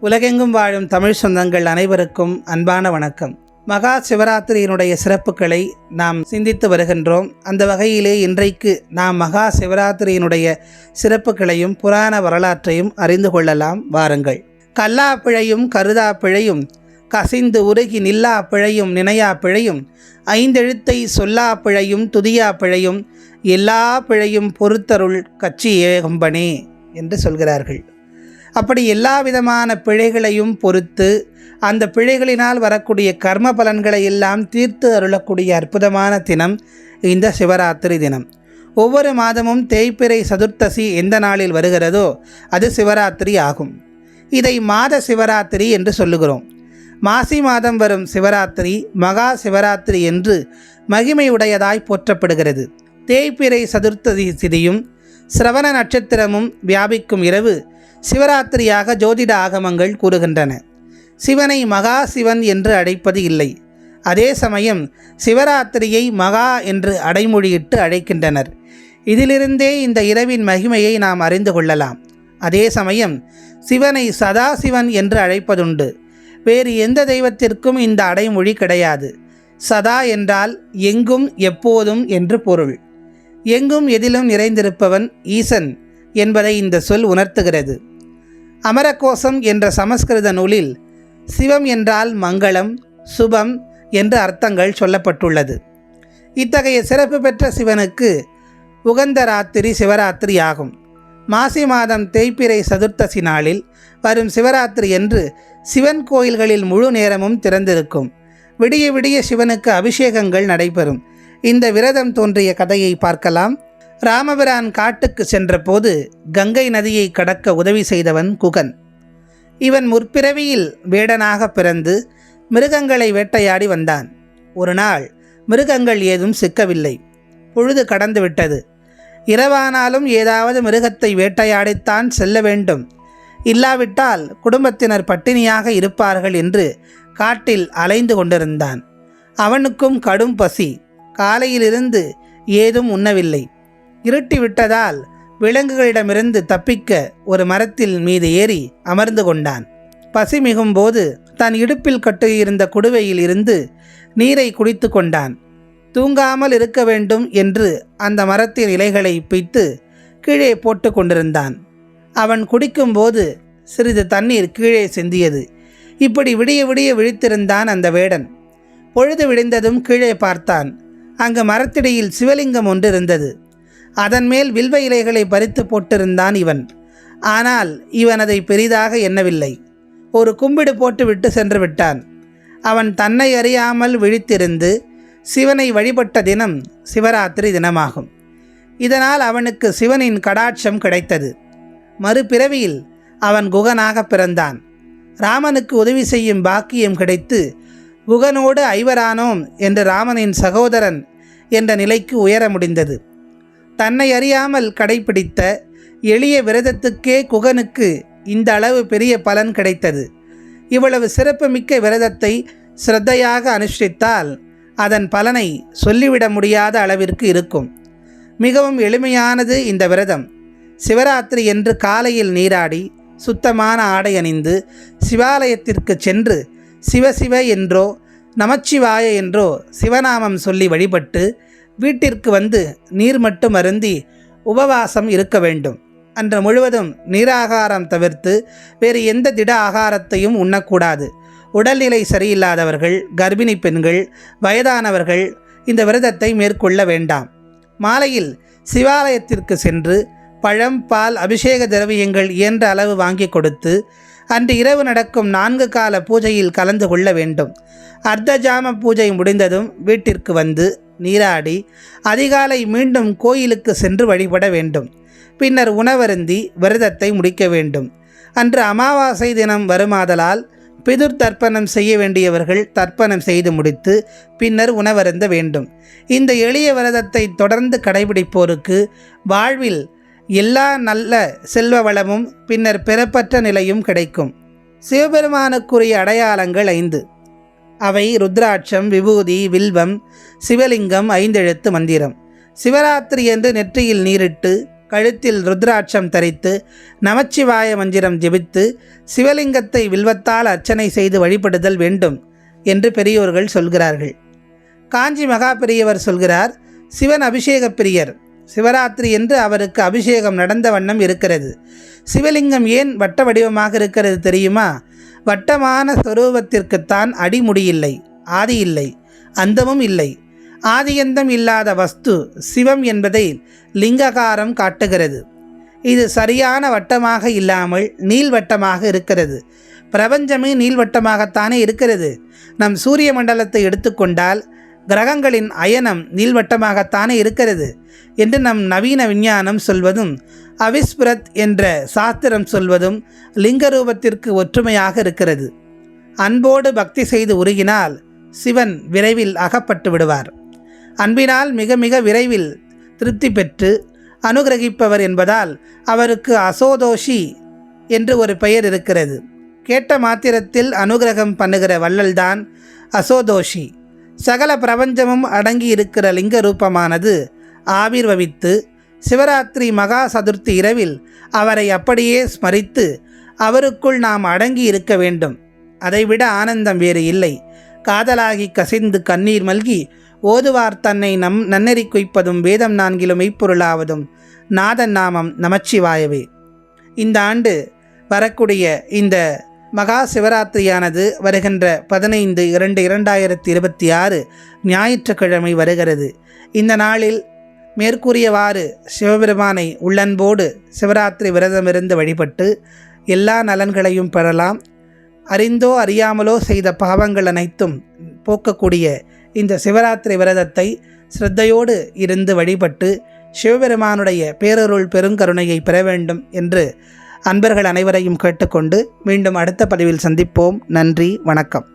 உலகெங்கும் வாழும் தமிழ் சொந்தங்கள் அனைவருக்கும் அன்பான வணக்கம். மகா சிவராத்திரியினுடைய சிறப்புகளை நாம் சிந்தித்து வருகின்றோம். அந்த வகையிலே இன்றைக்கு நாம் மகா சிவராத்திரியினுடைய சிறப்புகளையும் புராண வரலாற்றையும் அறிந்து கொள்ளலாம். வாருங்கள். கல்லா பிழையும் கருதா பிழையும் கசிந்து உருகி நில்லா பிழையும் நினையா பிழையும் ஐந்தெழுத்தை சொல்லா பிழையும் துதியா பிழையும் எல்லா பிழையும் பொறுத்தருள் கட்சி ஏகம்பனே என்று சொல்கிறார்கள். அப்படி எல்லா விதமான பிழைகளையும் பொறுத்து அந்த பிழைகளினால் வரக்கூடிய கர்ம பலன்களை எல்லாம் தீர்த்து அருளக்கூடிய அற்புதமான தினம் இந்த சிவராத்திரி தினம். ஒவ்வொரு மாதமும் தேய்பிறை சதுர்த்தசி எந்த நாளில் வருகிறதோ அது சிவராத்திரி ஆகும். இதை மாத சிவராத்திரி என்று சொல்லுகிறோம். மாசி மாதம் வரும் சிவராத்திரி மகா சிவராத்திரி என்று மகிமையுடையதாய் போற்றப்படுகிறது. தேய்பிறை சதுர்த்ததி திதியும் சிரவண நட்சத்திரமும் வியாபிக்கும் இரவு சிவராத்திரியாக ஜோதிட ஆகமங்கள் கூறுகின்றன. சிவனை மகா சிவன் என்று அழைப்பது இல்லை. அதே சமயம் சிவராத்திரியை மகா என்று அடைமொழியிட்டு அழைக்கின்றனர். இதிலிருந்தே இந்த இரவின் மகிமையை நாம் அறிந்து கொள்ளலாம். அதே சமயம் சிவனை சதாசிவன் என்று அழைப்பதுண்டு. வேறு எந்த தெய்வத்திற்கும் இந்த அடைமொழி கிடையாது. சதா என்றால் எங்கும் எப்போதும் என்று பொருள். எங்கும் எதிலும் நிறைந்திருப்பவன் ஈசன். என்பதை இந்த சொல் உணர்த்துகிறது. அமரகோசம் என்ற சமஸ்கிருத நூலில் சிவம் என்றால் மங்களம் சுபம் என்று அர்த்தங்கள் சொல்லப்பட்டுள்ளது. இத்தகைய சிறப்பு பெற்ற சிவனுக்கு உகந்த ராத்திரி சிவராத்திரி ஆகும். மாசி மாதம் தேய்ப்பிரை சதுர்த்தசி நாளில் வரும் சிவராத்திரி என்று சிவன் கோயில்களில் முழு நேரமும் திறந்திருக்கும். விடிய விடிய சிவனுக்கு அபிஷேகங்கள் நடைபெறும். இந்த விரதம் தோன்றிய கதையை பார்க்கலாம். ராமபிரான் காட்டுக்கு சென்றபோது கங்கை நதியை கடக்க உதவி செய்தவன் குகன். இவன் முற்பிறவியில் வேடனாக பிறந்து மிருகங்களை வேட்டையாடி வந்தான். ஒரு நாள் மிருகங்கள் ஏதும் சிக்கவில்லை. பொழுது கடந்து விட்டது இரவானாலும் ஏதாவது மிருகத்தை வேட்டையாடித்தான் செல்ல வேண்டும். இல்லாவிட்டால் குடும்பத்தினர் பட்டினியாக இருப்பார்கள் என்று காட்டில் அலைந்து கொண்டிருந்தான். அவனுக்கும் கடும் பசி. காலையிலிருந்து ஏதும் உண்ணவில்லை. இருட்டி விட்டதால் விலங்குகளிடமிருந்து தப்பிக்க ஒரு மரத்தில் மீது ஏறி அமர்ந்து கொண்டான். பசி மிகும்போது தன் இடுப்பில் கட்டியிருந்த குடுவையில் இருந்து நீரை குடித்து கொண்டான். தூங்காமல் இருக்க வேண்டும் என்று அந்த மரத்தின் இலைகளை பிய்த்து கீழே போட்டு கொண்டிருந்தான். அவன் குடிக்கும்போது சிறிது தண்ணீர் கீழே சிந்தியது. இப்படி விடிய விடிய விழித்திருந்தான் அந்த வேடன். பொழுது விடிந்ததும் கீழே பார்த்தான். அங்கு மரத்திடையில் சிவலிங்கம் ஒன்று இருந்தது. அதன் மேல் வில்வ இலைகளை பறித்து போட்டிருந்தான் இவன். ஆனால் இவன் அதை பெரிதாக எண்ணவில்லை. ஒரு கும்பிடு போட்டுவிட்டு சென்று விட்டான். அவன் தன்னை அறியாமல் விழித்திருந்து சிவனை வழிபட்ட தினம் சிவராத்திரி தினமாகும். இதனால் அவனுக்கு சிவனின் கடாட்சம் கிடைத்தது. மறுபிறவியில் அவன் குகனாக பிறந்தான். ராமனுக்கு உதவி செய்யும் பாக்கியம் கிடைத்து குகனோடு ஐவரானோம் என்று ராமனின் சகோதரன் என்ற நிலைக்கு உயர முடிந்தது. தன்னை அறியாமல் கடைபிடித்த எளிய விரதத்துக்கே குகனுக்கு இந்த அளவு பெரிய பலன் கிடைத்தது. இவ்வளவு சிறப்புமிக்க விரதத்தை சிரத்தையாக அனுஷ்டித்தால் அதன் பலனை சொல்லிவிட முடியாத அளவிற்கு இருக்கும். மிகவும் எளிமையானது இந்த விரதம். சிவராத்திரி என்று காலையில் நீராடி சுத்தமான ஆடை அணிந்து சிவாலயத்திற்கு சென்று சிவசிவ என்றோ நமச்சிவாய என்றோ சிவநாமம் சொல்லி வழிபட்டு வீட்டிற்கு வந்து நீர் மட்டும் அருந்தி உபவாசம் இருக்க வேண்டும். அன்று முழுவதும் நீராகாரம் தவிர்த்து வேறு எந்த திட ஆகாரத்தையும் உண்ணக்கூடாது. உடல்நிலை சரியில்லாதவர்கள் கர்ப்பிணி பெண்கள் வயதானவர்கள் இந்த விரதத்தை மேற்கொள்ள வேண்டாம். மாலையில் சிவாலயத்திற்கு சென்று பழம் பால் அபிஷேக திரவியங்கள் இயன்ற அளவு வாங்கி கொடுத்து அன்று இரவு நடக்கும் நான்கு கால பூஜையில் கலந்து கொள்ள வேண்டும். அர்த்தஜாம பூஜை முடிந்ததும் வீட்டிற்கு வந்து நீராடி அதிகாலை மீண்டும் கோயிலுக்கு சென்று வழிபட வேண்டும். பின்னர் உணவருந்தி விரதத்தை முடிக்க வேண்டும். அன்று அமாவாசை தினம் வருமாதலால் பிதுர் தர்ப்பணம் செய்ய வேண்டியவர்கள் தர்ப்பணம் செய்து முடித்து பின்னர் உணவருந்த வேண்டும். இந்த எளிய விரதத்தை தொடர்ந்து கடைபிடிப்போருக்கு வாழ்வில் எல்லா நல்ல செல்வ வளமும் பின்னர் பெறப்பட்ட நிலையும் கிடைக்கும். சிவபெருமானுக்குரிய அடையாளங்கள் ஐந்து. அவை ருத்ராட்சம் விபூதி வில்வம் சிவலிங்கம் ஐந்தெழுத்து மந்திரம். சிவராத்திரி என்று நெற்றியில் நீரிட்டு கழுத்தில் ருத்ராட்சம் தரித்து நமச்சிவாய மந்திரம் ஜெபித்து சிவலிங்கத்தை வில்வத்தால் அர்ச்சனை செய்து வழிபடுதல் வேண்டும் என்று பெரியோர்கள் சொல்கிறார்கள். காஞ்சி மகா பெரியவர் சொல்கிறார் சிவன் அபிஷேக பிரியர் சிவராத்திரி என்று அவருக்கு அபிஷேகம் நடந்த வண்ணம் இருக்கிறது. சிவலிங்கம் ஏன் வட்ட வடிவமாக இருக்கிறது தெரியுமா? வட்டமான ஸ்வரூபத்திற்குத்தான் அடிமுடியில்லை ஆதி இல்லை அந்தமும் இல்லை. ஆதியந்தம் இல்லாத வஸ்து சிவம் என்பதை லிங்ககாரம் காட்டுகிறது. இது சரியான வட்டமாக இல்லாமல் நீள்வட்டமாக இருக்கிறது. பிரபஞ்சமே நீள்வட்டமாகத்தானே இருக்கிறது. நம் சூரிய மண்டலத்தை எடுத்துக்கொண்டால் கிரகங்களின் அயனம் நீள்வட்டமாகத்தானே இருக்கிறது? என்று நம் நவீன விஞ்ஞானம் சொல்வதும் அவிஸ்புரத் என்ற சாஸ்திரம் சொல்வதும் லிங்க ரூபத்திற்கு ஒற்றுமையாக இருக்கிறது. அன்போடு பக்தி செய்து உருகினால் சிவன் விரைவில் அகப்பட்டு விடுவார். அன்பினால் மிக மிக விரைவில் திருப்தி பெற்று அனுகிரகிப்பவர் என்பதால் அவருக்கு அசோதோஷி என்று ஒரு பெயர் இருக்கிறது. கேட்ட மாத்திரத்தில் அனுகிரகம் பண்ணுகிற வள்ளல்தான் அசோதோஷி. சகல பிரபஞ்சமும் அடங்கி இருக்கிற லிங்க ரூபமானது ஆவிர்வவித்து சிவராத்திரி மகா சதுர்த்தி இரவில் அவரை அப்படியே ஸ்மரித்து அவருக்குள் நாம் அடங்கி இருக்க வேண்டும். அதைவிட ஆனந்தம் வேறு இல்லை. காதலாகி கசிந்து கண்ணீர் மல்கி ஓதுவார் தன்னை நம் நன்னெறி குய்ப்பதும் வேதம் நான்கிலும் மெய்ப்பொருளாவதும் நாதன் நாமம் நமச்சிவாயவே. இந்த ஆண்டு வரக்கூடிய இந்த மகா சிவராத்திரியானது வருகின்ற பதினைந்து இரண்டு இரண்டாயிரத்தி இருபத்தி ஆறு ஞாயிற்றுக்கிழமை வருகிறது. இந்த நாளில் மேற்கூறியவாறு சிவபெருமானை உள்ளன்போடு சிவராத்திரி விரதமிருந்து வழிபட்டு எல்லா நலன்களையும் பெறலாம். அறிந்தோ அறியாமலோ செய்த பாவங்கள் அனைத்தும் போக்கக்கூடிய இந்த சிவராத்திரி விரதத்தை ஸ்ரத்தையோடு இருந்து வழிபட்டு சிவபெருமானுடைய பேரருள் பெருங்கருணையை பெற வேண்டும் என்று அன்பர்கள் அனைவரையும் கேட்டுக்கொண்டு மீண்டும் அடுத்த பதிவில் சந்திப்போம். நன்றி வணக்கம்.